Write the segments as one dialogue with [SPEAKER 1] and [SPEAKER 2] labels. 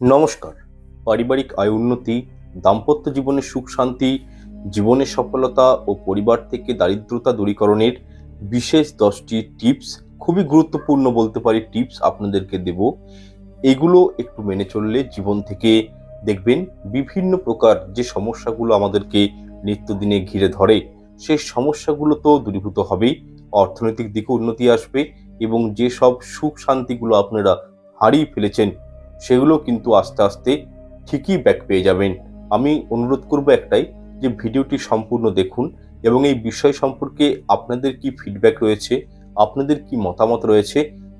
[SPEAKER 1] নমস্কার। পারিবারিক আয় উন্নতি, দাম্পত্য জীবনের সুখ শান্তি জীবনের সফলতা ও পরিবার থেকে দারিদ্রতা দূরীকরণের বিশেষ দশটি টিপস, খুবই গুরুত্বপূর্ণ বলতে পারি টিপস আপনাদেরকে দেব। এগুলো একটু মেনে চললে জীবন থেকে দেখবেন বিভিন্ন প্রকার যে সমস্যাগুলো আমাদেরকে নিত্যদিনে ঘিরে ধরে, সেই সমস্যাগুলো তো দূরীভূত হবেই, অর্থনৈতিক দিকে উন্নতি আসবে এবং যেসব সুখ শান্তিগুলো আপনারা হারিয়ে ফেলেছেন সেগুলো কিন্তু আস্তে আস্তে ঠিকই ব্যাক পেয়ে যাবেন। আমি অনুরোধ করব একটাই যে ভিডিওটি সম্পূর্ণ দেখুন এবং এই বিষয় সম্পর্কে আপনাদের কি ফিডব্যাক রয়েছে, আপনাদের কি মতামত রয়েছে,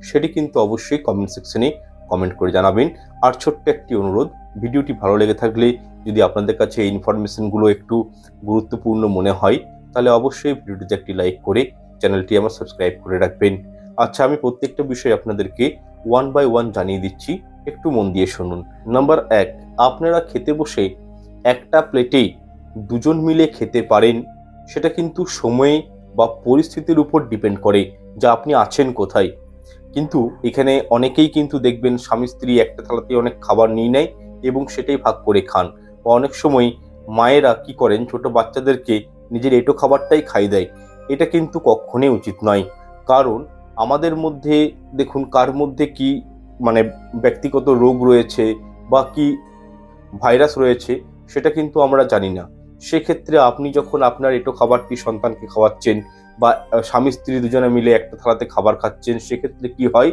[SPEAKER 1] সেটি কিন্তু অবশ্যই কমেন্ট সেকশনে কমেন্ট করে জানাবেন। আর ছোট্ট একটি অনুরোধ, ভিডিওটি ভালো লেগে থাকলে যদি আপনাদের কাছে এই ইনফরমেশনগুলো একটু গুরুত্বপূর্ণ মনে হয়, তাহলে অবশ্যই ভিডিওটিতে একটি লাইক করে চ্যানেলটি আমার সাবস্ক্রাইব করে রাখবেন। আচ্ছা আমি প্রত্যেকটা বিষয় আপনাদেরকে ওয়ান বাই ওয়ান জানিয়ে দিচ্ছি। একটু মন দিয়ে শুনুন। নাম্বার এক, আপনারা খেতে বসে একটা প্লেটেই দুজন মিলে খেতে পারেন, সেটা কিন্তু সময়ে বা পরিস্থিতির উপর ডিপেন্ড করে যা আপনি আছেন কোথায়। কিন্তু এখানে অনেকেই কিন্তু দেখবেন স্বামী স্ত্রী একটা থালাতে অনেক খাবার নিয়ে নেয় এবং সেটাই ভাগ করে খান। বা অনেক সময় মায়েরা কি করেন, ছোট বাচ্চাদেরকে নিজের এটো খাবারটাই খাই দেয়। এটা কিন্তু কখনোই উচিত নয়। কারণ আমাদের মধ্যে, দেখুন, কার মধ্যে কি মানে ব্যক্তিগত রোগ রয়েছে বা কি ভাইরাস রয়েছে, সেটা কিন্তু আমরা জানি না। সেক্ষেত্রে আপনি যখন আপনার এটো খাবারটি সন্তানকে খাওয়াচ্ছেন বা স্বামী স্ত্রী দুজনে মিলে একটা থালাতে খাবার খাচ্ছেন, সেক্ষেত্রে কি হয়?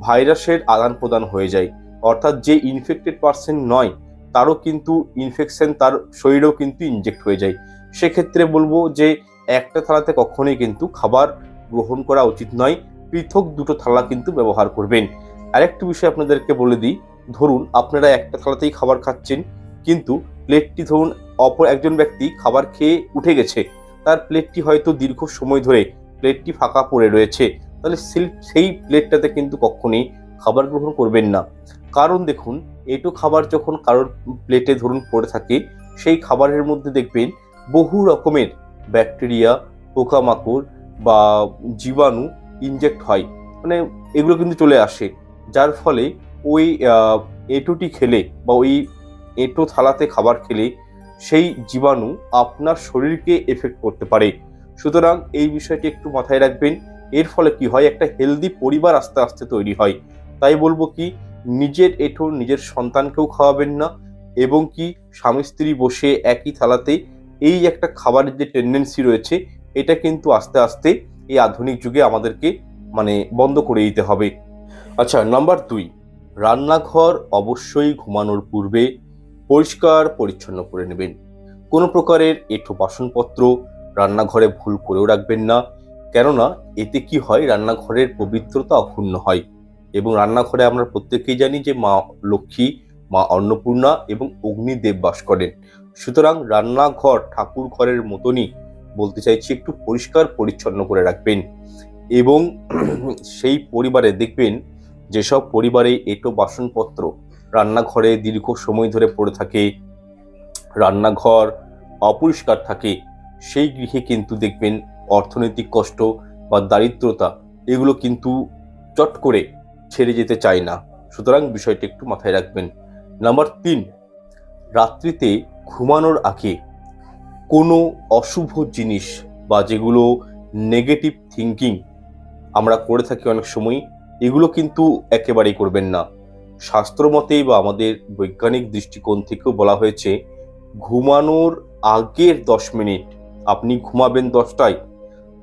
[SPEAKER 1] ভাইরাসের আদান প্রদান হয়ে যায়। অর্থাৎ যে ইনফেক্টেড পার্সন নয়, তারও কিন্তু ইনফেকশন তার শরীরেও কিন্তু ইনজেক্ট হয়ে যায়। সেক্ষেত্রে বলব যে, একটা থালাতে কখনোই কিন্তু খাবার গ্রহণ করা উচিত নয়। পৃথক দুটো থালা কিন্তু ব্যবহার করবেন। আরেকটি বিষয় আপনাদেরকে বলে দিই, ধরুন আপনারা একটা থালাতেই খাবার খাচ্ছেন, কিন্তু প্লেটটি ধরুন অপর একজন ব্যক্তি খাবার খেয়ে উঠে গেছে, তার প্লেটটি হয়তো দীর্ঘ সময় ধরে প্লেটটি ফাঁকা পড়ে রয়েছে, তাহলে সেই- প্লেটটাতে কিন্তু কখনোই খাবার গ্রহণ করবেন না। কারণ দেখুন, এটো খাবার যখন কারোর প্লেটে ধরুন পড়ে থাকে, সেই খাবারের মধ্যে দেখবেন বহু রকমের ব্যাকটেরিয়া, পোকামাকড় বা জীবাণু ইনজেক্ট হয় মানে এগুলো কিন্তু চলে আসে। যার ফলে ওই এঁটোটি খেলে বা ওই এঁটো থালাতে খাবার খেলে সেই জীবাণু আপনার শরীরকে এফেক্ট করতে পারে। সুতরাং এই বিষয়টি একটু মাথায় রাখবেন। এর ফলে কি হয়? একটা হেলদি পরিবার আস্তে আস্তে তৈরি হয়। তাই বলব কি? নিজের এঁটো নিজের সন্তানকেও খাওয়াবেন না এবং কি? স্বামী স্ত্রী বসে একই থালাতে এই একটা খাবারের যে টেন্ডেন্সি রয়েছে, এটা কিন্তু আস্তে আস্তে এই আধুনিক যুগে আমাদেরকে মানে বন্ধ করে দিতে হবে। আচ্ছা নাম্বার দুই। রান্নাঘর অবশ্যই ঘুমানোর পূর্বে পরিষ্কার পরিচ্ছন্ন করে নেবেন। কোনো প্রকারের এঁঠো বাসনপত্র রান্নাঘরে ভুল করেও রাখবেন না, কেননা এতে কি হয়, রান্নাঘরের পবিত্রতা অক্ষুণ্ণ হয় এবং রান্নাঘরে আমরা প্রত্যেকেই জানি যে মা লক্ষ্মী, মা অন্নপূর্ণা এবং অগ্নিদেব বাস করেন। সুতরাং রান্নাঘর ঠাকুর ঘরের মতনই বলতে চাইছি, একটু পরিষ্কার পরিচ্ছন্ন করে রাখবেন এবং সেই পরিবারে দেখবেন যেসব পরিবারে এটো বাসনপত্র রান্নাঘরে দীর্ঘ সময় ধরে পড়ে থাকে, রান্নাঘর অপরিষ্কার থাকে, সেই গৃহে কিন্তু দেখবেন অর্থনৈতিক কষ্ট বা দারিদ্রতা এগুলো কিন্তু চট করে ছেড়ে যেতে চায় না। সুতরাং বিষয়টি একটু মাথায় রাখবেন। নাম্বার তিন, রাত্রিতে ঘুমানোর আগে কোনো অশুভ জিনিস বা যেগুলো নেগেটিভ থিঙ্কিং আমরা করে থাকি অনেক সময় এগুলো কিন্তু একেবারেই করবেন না। শাস্ত্রমতে বা আমাদের বৈজ্ঞানিক দৃষ্টিকোণ থেকেও বলা হয়েছে, ঘুমানোর আগের দশ মিনিট, আপনি ঘুমাবেন দশটায়,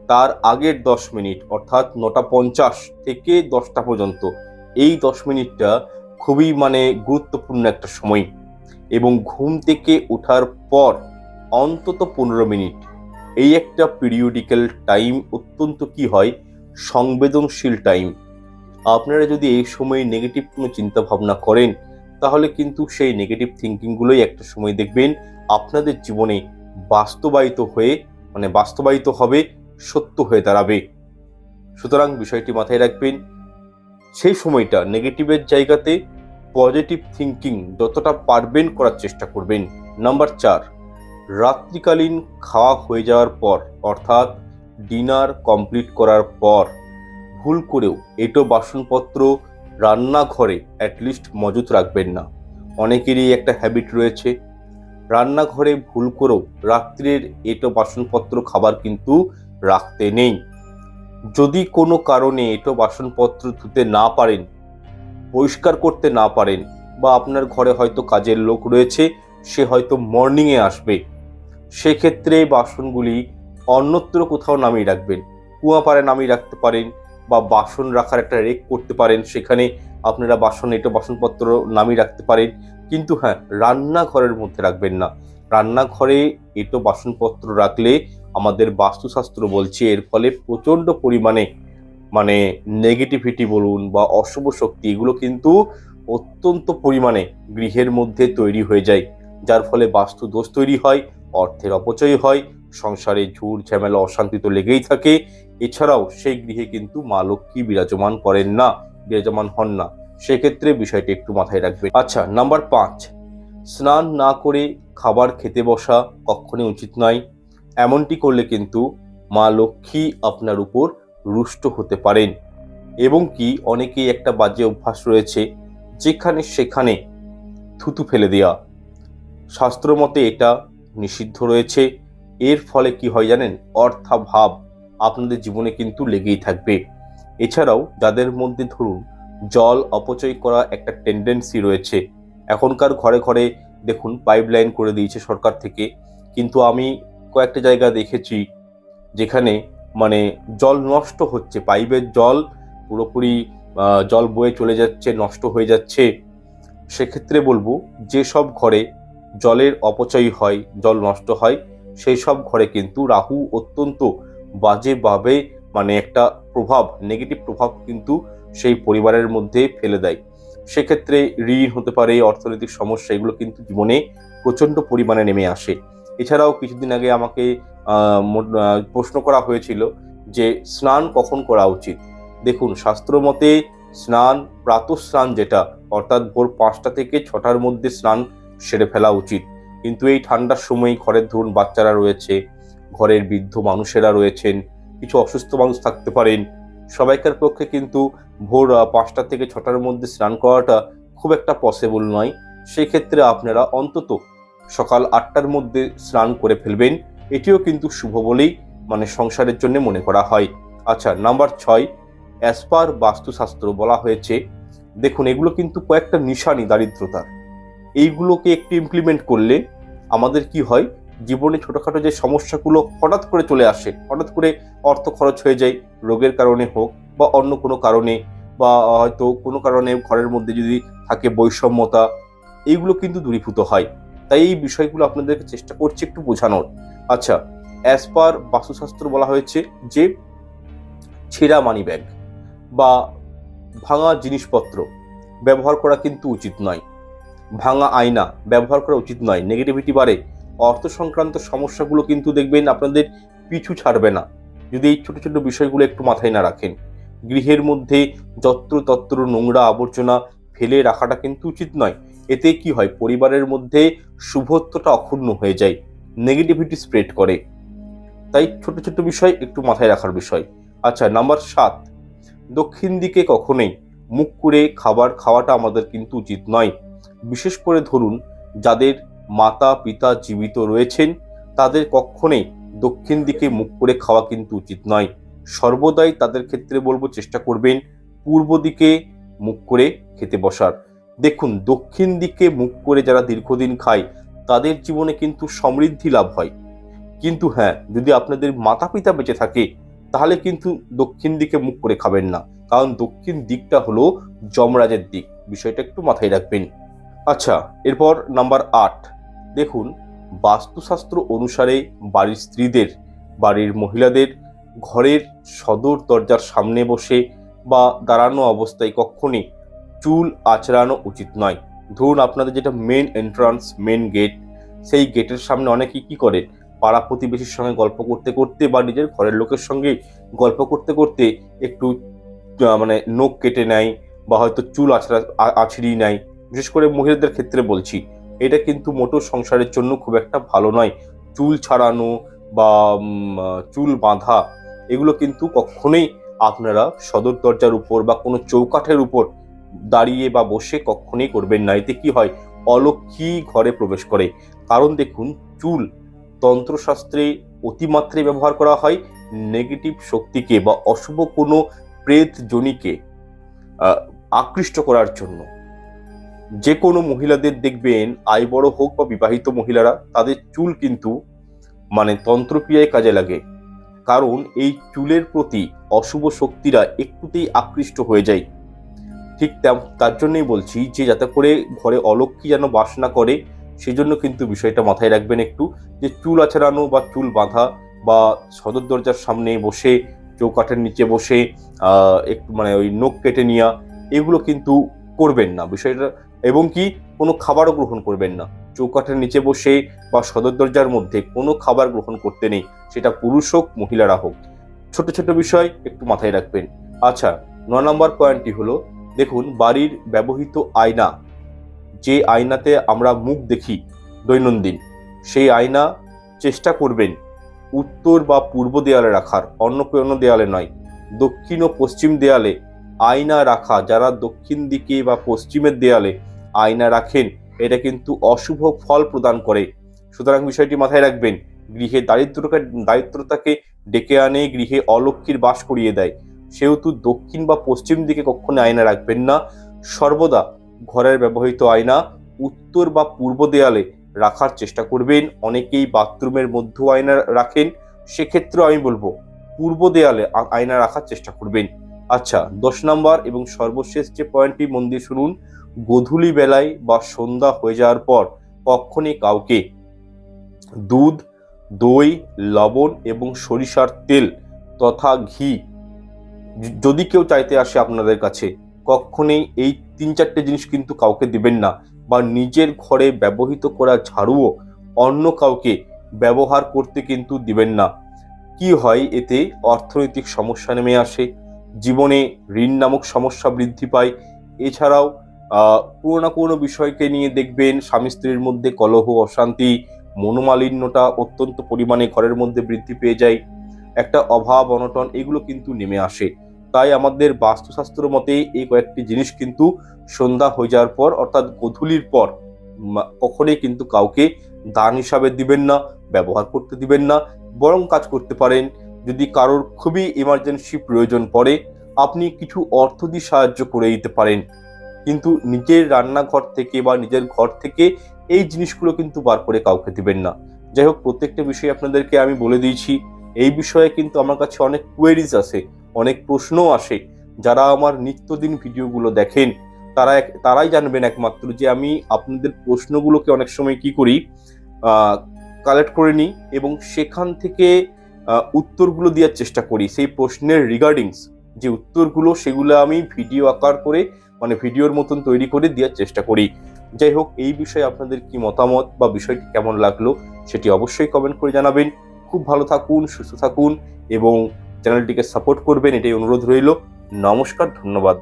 [SPEAKER 1] তার আগের দশ মিনিট, অর্থাৎ নটা পঞ্চাশ থেকে দশটা পর্যন্ত, এই দশ মিনিটটা খুবই মানে গুরুত্বপূর্ণ একটা সময়। এবং ঘুম থেকে ওঠার পর অন্তত পনেরো মিনিট, এই একটা পিরিয়ডিক্যাল টাইম অত্যন্ত কি হয়? সংবেদনশীল টাইম আপনারা যদি এই সময়ে নেগেটিভ কোনো চিন্তা ভাবনা করেন, তাহলে কিন্তু সেই নেগেটিভ থিঙ্কিংগুলোই একটা সময় দেখবেন আপনাদের জীবনে বাস্তবায়িত হয়ে মানে বাস্তবায়িত হবে, সত্য হয়ে দাঁড়াবে। সুতরাং বিষয়টি মাথায় রাখবেন, সেই সময়টা নেগেটিভের জায়গাতে পজিটিভ থিঙ্কিং যতটা পারবেন করার চেষ্টা করবেন। নাম্বার চার, রাত্রিকালীন খাওয়া হয়ে যাওয়ার পর, অর্থাৎ ডিনার কমপ্লিট করার পর ভুল করেও এটো বাসনপত্র রান্নাঘরে অ্যাটলিস্ট মজুত রাখবেন না। অনেকেরই একটা হ্যাবিট রয়েছে। রান্নাঘরে ভুল করেও রাত্রের এটো বাসনপত্র খাবার কিন্তু রাখতে নেই। যদি কোনো কারণে এটো বাসনপত্র ধুতে না পারেন, পরিষ্কার করতে না পারেন বা আপনার ঘরে হয়তো কাজের লোক রয়েছে, সে হয়তো মর্নিংয়ে আসবে। সেক্ষেত্রে বাসনগুলি অন্যত্র কোথাও নামিয়ে রাখবেন। কুয়াপাড়ে নামিয়ে রাখতে পারেন বা বাসন রাখার একটা রেক করতে পারেন। সেখানে আপনারা বাসন, এটো বাসনপত্র নামিয়ে রাখতে পারেন। কিন্তু হ্যাঁ রান্নাঘরের মধ্যে রাখবেন না। রান্নাঘরে এটো বাসনপত্র রাখলে আমাদের বাস্তুশাস্ত্র বলছে এর ফলে প্রচণ্ড পরিমাণে মানে নেগেটিভিটি বলুন বা অশুভ শক্তি, এগুলো কিন্তু অত্যন্ত পরিমাণে গৃহের মধ্যে তৈরি হয়ে যায়। যার ফলে বাস্তু দোষ তৈরি হয়, অর্থের অপচয় হয় সংসারে ঝুট ঝামেলা, অশান্তি তো লেগেই থাকে। এছাড়াও সেই গৃহে কিন্তু মা লক্ষ্মী বিরাজমান করেন না, বিরাজমান হন না। সেক্ষেত্রে বিষয়টি একটু মাথায় রাখবে আচ্ছা নাম্বার পাঁচ। স্নান না করে খাবার খেতে বসা কখনই উচিত নয়। এমনটি করলে কিন্তু মা লক্ষ্মী আপনার উপর রুষ্ট হতে পারেন। এবং কি অনেকেই একটা বাজে অভ্যাস রয়েছে, যেখানে সেখানে থুতু ফেলে দেওয়া শাস্ত্র মতে এটা নিষিদ্ধ রয়েছে। এর ফলে কি হয় জানেন? অর্থাভাব আপনাদের জীবনে কিন্তু লেগেই থাকবে। এছাড়াও যাদের মধ্যে ধরুন জল অপচয় করা একটা টেন্ডেন্সি রয়েছে, এখনকার ঘরে ঘরে দেখুন পাইপ লাইন করে দিয়েছে সরকার থেকে। কিন্তু আমি কয়েকটা জায়গা দেখেছি যেখানে মানে জল নষ্ট হচ্ছে, পাইপের জল পুরোপুরি জল বয়ে চলে যাচ্ছে, নষ্ট হয়ে যাচ্ছে। সেক্ষেত্রে বলব, যেসব ঘরে জলের অপচয় হয়, জল নষ্ট হয় সেই সব ঘরে কিন্তু রাহু অত্যন্ত বাজেভাবে মানে একটা প্রভাব নেগেটিভ প্রভাব কিন্তু সেই পরিবারের মধ্যে ফেলে দেয়। সেক্ষেত্রে ঋণ হতে পারে, অর্থনৈতিক সমস্যা, এগুলো কিন্তু জীবনে প্রচণ্ড পরিমাণে নেমে আসে। এছাড়াও কিছুদিন আগে আমাকে প্রশ্ন করা হয়েছিল যে স্নান কখন করা উচিত? দেখুন, শাস্ত্র মতে স্নান, প্রাতঃস্নান যেটা, অর্থাৎ ভোর পাঁচটা থেকে ছটার মধ্যে স্নান সেরে ফেলা উচিত। কিন্তু এই ঠান্ডার সময় ঘরের ধরুন বাচ্চারা রয়েছে, ঘরের বৃদ্ধ মানুষেরা রয়েছেন, কিছু অসুস্থ মানুষ থাকতে পারেন। সবাইকার পক্ষে কিন্তু ভোর পাঁচটা থেকে ছটার মধ্যে স্নান করাটা খুব একটা পসিবল নয়। সেক্ষেত্রে আপনারা অন্তত সকাল আটটার মধ্যে স্নান করে ফেলবেন। এটিও কিন্তু শুভ বলেই মানে সংসারের জন্য মনে করা হয়। আচ্ছা নাম্বার ছয় অ্যাসপার বাস্তুশাস্ত্র বলা হয়েছে, দেখুন এগুলো কিন্তু কয়েকটা নিশানি দারিদ্রতার। এইগুলোকে একটু ইমপ্লিমেন্ট করলে আমাদের কি হয়? জীবনে ছোটোখাটো যে সমস্যাগুলো হঠাৎ করে চলে আসে, হঠাৎ করে অর্থ খরচ হয়ে যায়, রোগের কারণে হোক বা অন্য কোনো কারণে বা হয়তো কোনো কারণে ঘরের মধ্যে যদি থাকে বৈষম্যতা, এইগুলো কিন্তু দূরীভূত হয়। তাই এই বিষয়গুলো আপনাদেরকে চেষ্টা করছি একটু বোঝানোর। আচ্ছা অ্যাজ পার বাস্তুশাস্ত্র বলা হয়েছে যে ছেঁড়া মানি ব্যাগ বা ভাঙা জিনিসপত্র ব্যবহার করা কিন্তু উচিত নয়। ভাঙা আয়না ব্যবহার করা উচিত নয়। নেগেটিভিটি বাড়ে। অর্থ সংক্রান্ত সমস্যাগুলো কিন্তু দেখবেন আপনাদের পিছু ছাড়বে না। যদি এই ছোট ছোট বিষয়গুলো একটু মাথায় না রাখেন। গৃহের মধ্যে যত্র তত্র নোংরা আবর্জনা ফেলে রাখাটা কিন্তু উচিত নয়। এতে কি হয়? পরিবারের মধ্যে শুভত্বটা অক্ষুণ্ণ হয়ে যায়। নেগেটিভিটি স্প্রেড করে। তাই ছোট ছোট বিষয় একটু মাথায় রাখার বিষয়। আচ্ছা নাম্বার সাত। দক্ষিণ দিকে কখনোই মুখ করে খাবার খাওয়াটা আমাদের কিন্তু উচিত নয়। বিশেষ করে ধরুন যাদের মাতা, পিতা জীবিত রয়েছেন, তাদের কখনোই দক্ষিণ দিকে মুখ করে খাওয়া কিন্তু উচিত নয়। সর্বদাই তাদের ক্ষেত্রে বলব চেষ্টা করবেন পূর্ব দিকে মুখ করে খেতে বসার। দেখুন, দক্ষিণ দিকে মুখ করে যারা দীর্ঘদিন খায়, তাদের জীবনে কিন্তু সমৃদ্ধি লাভ হয়। কিন্তু হ্যাঁ যদি আপনাদের মাতা পিতা বেঁচে থাকে, তাহলে কিন্তু দক্ষিণ দিকে মুখ করে খাবেন না। কারণ দক্ষিণ দিকটা হলো যমরাজের দিক। বিষয়টা একটু মাথায় রাখবেন। আচ্ছা এরপর নাম্বার আট। দেখুন, বাস্তুশাস্ত্র অনুসারে বাড়ির স্ত্রীদের, বাড়ির মহিলাদের ঘরের সদর দরজার সামনে বসে বা দাঁড়ানো অবস্থায় কখনই চুল আঁচড়ানো উচিত নয়। ধরুন, আপনাদের যেটা মেন এন্ট্রান্স মেন গেট সেই গেটের সামনে অনেকেই কী করেন পাড়া প্রতিবেশীর সঙ্গে গল্প করতে করতে বা নিজের ঘরের লোকের সঙ্গে গল্প করতে করতে একটু মানে নখ কেটে নেয় বা হয়তো চুল আছড়া আছড়িয়ে নেয়। বিশেষ করে মহিলাদের ক্ষেত্রে বলছি, এটা কিন্তু মোটো সংসারের জন্য খুব একটা ভালো নয়। চুল ছাড়ানো বা চুল বাঁধা, এগুলো কিন্তু কখনোই আপনারা সদর দরজার উপর বা কোনো চৌকাঠের উপর দাঁড়িয়ে বা বসে কখনোই করবেন না। এতে কি হয়? অলক্ষী ঘরে প্রবেশ করে। কারণ দেখুন, চুল তন্ত্রশাস্ত্রে অতিমাত্রে ব্যবহার করা হয় নেগেটিভ শক্তিকে বা অশুভ কোনো প্রেত জনিকে আকৃষ্ট করার জন্য। যে কোনো মহিলাদের দেখবেন, আয় বড় হোক বা বিবাহিত মহিলারা, তাদের চুল কিন্তু মানে তন্ত্রক্রিয়ায় কাজে লাগে। কারণ এই চুলের প্রতি অশুভ শক্তিরা একটুতেই আকৃষ্ট হয়ে যায়। ঠিক তার জন্যই বলছি যে যাতে করে ঘরে অলক্ষী যেন বাস না করে, সেজন্য কিন্তু বিষয়টা মাথায় রাখবেন একটু যে চুল আছড়ানো বা চুল বাঁধা বা সদর দরজার সামনে বসে, চৌকাঠের নিচে বসে একটু মানে ওই নখ কেটে নেওয়া, এগুলো কিন্তু করবেন না। বিষয়টা এবং কি কোনো খাবারও গ্রহণ করবেন না। চৌকাঠের নিচে বসে বা সদর দরজার মধ্যে কোনো খাবার গ্রহণ করতে নেই, সেটা পুরুষ হোক, মহিলারা হোক। ছোট ছোট বিষয় একটু মাথায় রাখবেন। আচ্ছা ন নম্বর পয়েন্টটি হলো, দেখুন, বাড়ির ব্যবহৃত আয়না, যে আয়নাতে আমরা মুখ দেখি দৈনন্দিন, সেই আয়না চেষ্টা করবেন উত্তর বা পূর্ব দেয়ালে রাখার, অন্য কোনো দেয়ালে নয়, দক্ষিণ ও পশ্চিম দেয়ালে আয়না রাখা, যারা দক্ষিণ দিকে বা পশ্চিমের দেয়ালে আয়না রাখেন। এটা কিন্তু অশুভ ফল প্রদান করে। সুতরাং বিষয়টি মাথায় রাখবেন, গৃহে দারিদ্রকে, দারিদ্রতাকে ডেকে আনে, গৃহে অলক্ষীর বাস করিয়ে দেয়। সেহেতু দক্ষিণ বা পশ্চিম দিকে কখনো আয়না রাখবেন না। সর্বদা ঘরের ব্যবহৃত আয়না উত্তর বা পূর্ব দেয়ালে রাখার চেষ্টা করবেন। অনেকেই বাথরুমের মধ্যেও আয়না রাখেন। সেক্ষেত্রে আমি বলব, পূর্ব দেয়ালে আয়না রাখার চেষ্টা করবেন। আচ্ছা দশ নম্বর এবং সর্বশেষ যে পয়েন্টটি মন দিয়ে শুনুন। গধূলি বেলায় বা সন্ধ্যা হয়ে যাওয়ার পর কখনই কাউকে দুধ, দই, লবণ এবং সরিষার তেল তথা ঘি যদি কেউ চাইতে আসে আপনাদের কাছে, কখনোই এই তিন চারটে জিনিস কিন্তু কাউকে দিবেন না বা নিজের ঘরে ব্যবহৃত করা ঝাড়ুও অন্য কাউকে ব্যবহার করতে কিন্তু দিবেন না। কি হয় এতে অর্থনৈতিক সমস্যা নেমে আসে, জীবনে ঋণ নামক সমস্যা বৃদ্ধি পায়, এছাড়াও আহ, কোনো বিষয়কে নিয়ে দেখবেন স্বামী স্ত্রীর মধ্যে কলহ অশান্তি মনোমালিন্যটা অত্যন্ত পরিমাণে ঘরের মধ্যে বৃদ্ধি পেয়ে যায়। একটা অভাব অনটন এগুলো কিন্তু নেমে আসে। তাই আমাদের বাস্তুশাস্ত্র মতে এই কয়েকটি জিনিস কিন্তু সন্ধ্যা হয়ে যাওয়ার পর অর্থাৎ গধূলির পর কখনোই কিন্তু কাউকে দান হিসাবে দিবেন না ব্যবহার করতে দিবেন না বরং কাজ করতে পারেন। যদি কারোর খুবই ইমার্জেন্সি প্রয়োজন পড়ে আপনি কিছু অর্থ দিয়ে সাহায্য করে দিতে পারেন। কিন্তু নিজের রান্নাঘর থেকে বা নিজের ঘর থেকে এই জিনিসগুলো কিন্তু বার করে কাউকে দিবেন না। যাই হোক, প্রত্যেকটা বিষয়ে আপনাদেরকে আমি বলে দিয়েছি। এই বিষয়ে কিন্তু আমার কাছে অনেক কোয়েরিজ আসে, অনেক প্রশ্নও আসে। যারা আমার নিত্যদিন ভিডিওগুলো দেখেন, তারা এক- তারাই জানবেন একমাত্র যে আমি আপনাদের প্রশ্নগুলোকে অনেক সময় কি করি কালেক্ট করে নিই এবং সেখান থেকে উত্তরগুলো দেওয়ার চেষ্টা করি। সেই প্রশ্নের রিগার্ডিংস যে উত্তরগুলো সেগুলো আমি ভিডিও আকার করে মানে ভিডিওর মতন তৈরি করে দেওয়ার চেষ্টা করি। যাই হোক, এই বিষয়ে আপনাদের কি মতামত বা বিষয়টি কেমন লাগল সেটি অবশ্যই কমেন্ট করে জানাবেন। খুব ভালো থাকুন, সুস্থ থাকুন এবং চ্যানেলটিকে সাপোর্ট করবেন, এটাই অনুরোধ রইল। নমস্কার, ধন্যবাদ।